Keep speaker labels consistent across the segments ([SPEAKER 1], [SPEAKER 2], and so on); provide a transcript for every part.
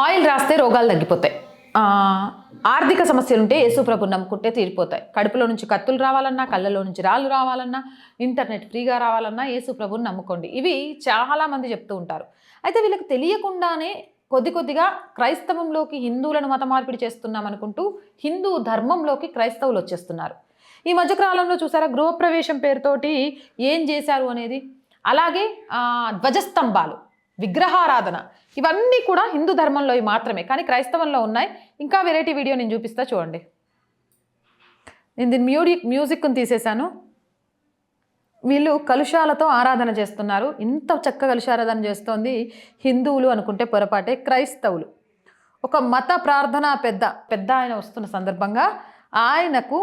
[SPEAKER 1] Oil రాస్తే రోగాలు తగ్గిపోతాయి. ఆర్థిక సమస్యలు ఉంటే యేసుప్రభు నమ్ముకుంటే తీరిపోతాయి. కడుపులో నుంచి కత్తులు రావాలన్నా కళ్ళలో నుంచి రాళ్ళు రావాలన్నా ఇంటర్నెట్ ఫ్రీగా రావాలన్నా యేసుప్రభుని నమ్ముకోండి. ఇవి చాలామంది చెప్తూ ఉంటారు. అయితే వీళ్ళకి తెలియకుండానే కొద్ది కొద్దిగా క్రైస్తవంలోకి హిందువులను మత మార్పిడి చేస్తున్నాం అనుకుంటూ హిందూ ధర్మంలోకి క్రైస్తవులు వచ్చేస్తున్నారు. ఈ మధ్యకాలంలో చూసారా గృహప్రవేశం పేరుతోటి ఏం చేశారు అనేది? అలాగే ధ్వజస్తంభాలు. విగ్రహారాధన. ఇవన్నీ కూడా హిందూ ధర్మంలో మాత్రమే. కానీ క్రైస్తవంలో ఉన్నాయి. ఇంకా వెరైటీ వీడియో నేను చూపిస్తా చూడండి. నేను దీని మ్యూజిక్ మ్యూజిక్ని తీసేశాను. వీళ్ళు కలుషాలతో ఆరాధన చేస్తున్నారు. ఇంత చక్క కలుషారాధన చేస్తోంది హిందువులు అనుకుంటే పొరపాటే క్రైస్తవులు. ఒక మత ప్రార్థన పెద్ద పెద్ద ఆయన వస్తున్న సందర్భంగా ఆయనకు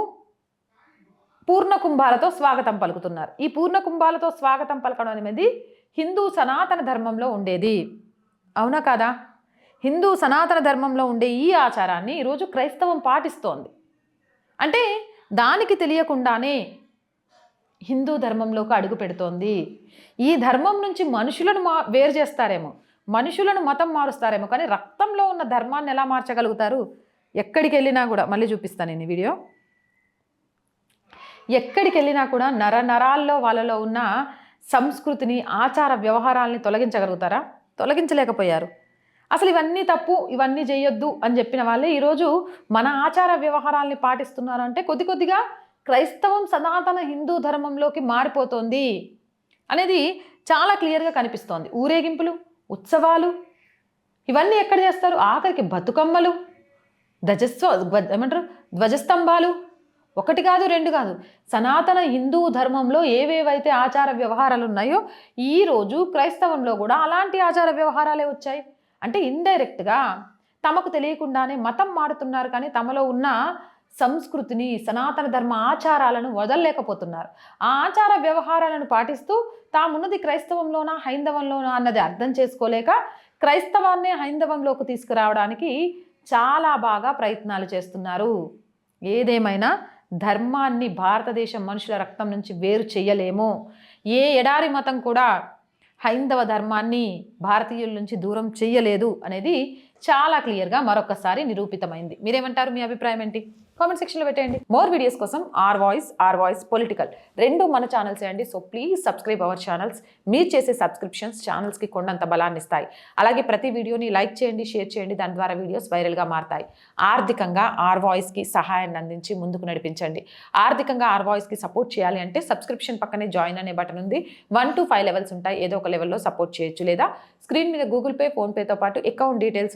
[SPEAKER 1] పూర్ణ కుంభాలతో స్వాగతం పలుకుతున్నారు. ఈ పూర్ణ కుంభాలతో స్వాగతం పలకడం అనేది హిందూ సనాతన ధర్మంలో ఉండేది. అవునా కాదా? హిందూ సనాతన ధర్మంలో ఉండే ఈ ఆచారాన్ని ఈరోజు క్రైస్తవం పాటిస్తోంది. అంటే దానికి తెలియకుండానే హిందూ ధర్మంలోకి అడుగు పెడుతోంది. ఈ ధర్మం నుంచి మనుషులను మా వేరు చేస్తారేమో. మనుషులను మతం మారుస్తారేమో. కానీ రక్తంలో ఉన్న ధర్మాన్ని ఎలా మార్చగలుగుతారు? ఎక్కడికి వెళ్ళినా కూడా. మళ్ళీ చూపిస్తాను నేను వీడియో. ఎక్కడికి వెళ్ళినా కూడా నర నరాల్లో వాళ్ళలో ఉన్న సంస్కృతిని ఆచార వ్యవహారాల్ని తొలగించగలుగుతారా? తొలగించలేకపోయారు. అసలు ఇవన్నీ తప్పు ఇవన్నీ చేయొద్దు అని చెప్పిన వాళ్ళే ఈరోజు మన ఆచార వ్యవహారాల్ని పాటిస్తున్నారు అంటే కొద్ది కొద్దిగా క్రైస్తవం సనాతన హిందూ ధర్మంలోకి మారిపోతోంది అనేది చాలా క్లియర్గా కనిపిస్తోంది. ఊరేగింపులు ఉత్సవాలు ఇవన్నీ ఎక్కడ చేస్తారు? ఆఖరికి బతుకమ్మలు ధ్వజస్వ ఏమంటారు? ధ్వజస్తంభాలు ఒకటి కాదు రెండు కాదు. సనాతన హిందూ ధర్మంలో ఏవేవైతే ఆచార వ్యవహారాలు ఉన్నాయో ఈరోజు క్రైస్తవంలో కూడా అలాంటి ఆచార వ్యవహారాలే వచ్చాయి. అంటే ఇండైరెక్ట్గా తమకు తెలియకుండానే మతం మారుతున్నారు కానీ తమలో ఉన్న సంస్కృతిని సనాతన ధర్మ ఆచారాలను వదలలేకపోతున్నారు. ఆ ఆచార వ్యవహారాలను పాటిస్తూ తామున్నది క్రైస్తవంలోనా హైందవంలోనా అన్నది అర్థం చేసుకోలేక క్రైస్తవాన్నే హైందవంలోకి తీసుకురావడానికి చాలా బాగా ప్రయత్నాలు చేస్తున్నారు. ఏదేమైనా ధర్మాన్ని భారతదేశం మనుషుల రక్తం నుంచి వేరు చేయలేము ఏ ఎడారి మతం కూడా హైందవ ధర్మాన్ని భారతీయుల నుంచి దూరం చేయలేదు అనేది చాలా క్లియర్గా మరొకసారి నిరూపితమైంది. మీరేమంటారు? మీ అభిప్రాయం ఏంటి? కామెంట్ సెక్షన్లో పెట్టేయండి. మోర్ వీడియోస్ కోసం R voice R voice political రెండు మన ఛానల్స్ అండి. So please subscribe our channels మీరు చేసే సబ్స్క్రిప్షన్స్ ఛానల్స్కి కొండంత బలాన్ని ఇస్తాయి. అలాగే ప్రతి వీడియోని లైక్ చేయండి షేర్ చేయండి. దాని ద్వారా వీడియోస్ వైరల్గా మారతాయి. ఆర్థికంగా ఆర్ వాయిస్కి సహాయాన్ని అందించి ముందుకు నడిపించండి. ఆర్థికంగా ఆర్ వాయిస్కి సపోర్ట్ చేయాలి అంటే సబ్స్క్రిప్షన్ పక్కనే జాయిన్ అనే బటన్ ఉంది. వన్ టు ఫైవ్ లెవెల్స్ ఉంటాయి. ఏదో ఒక లెవెల్లో సపోర్ట్ చేయొచ్చు. లేదా స్క్రీన్ మీద గూగుల్ పే ఫోన్పేతో పాటు అకౌంట్ డీటెయిల్స్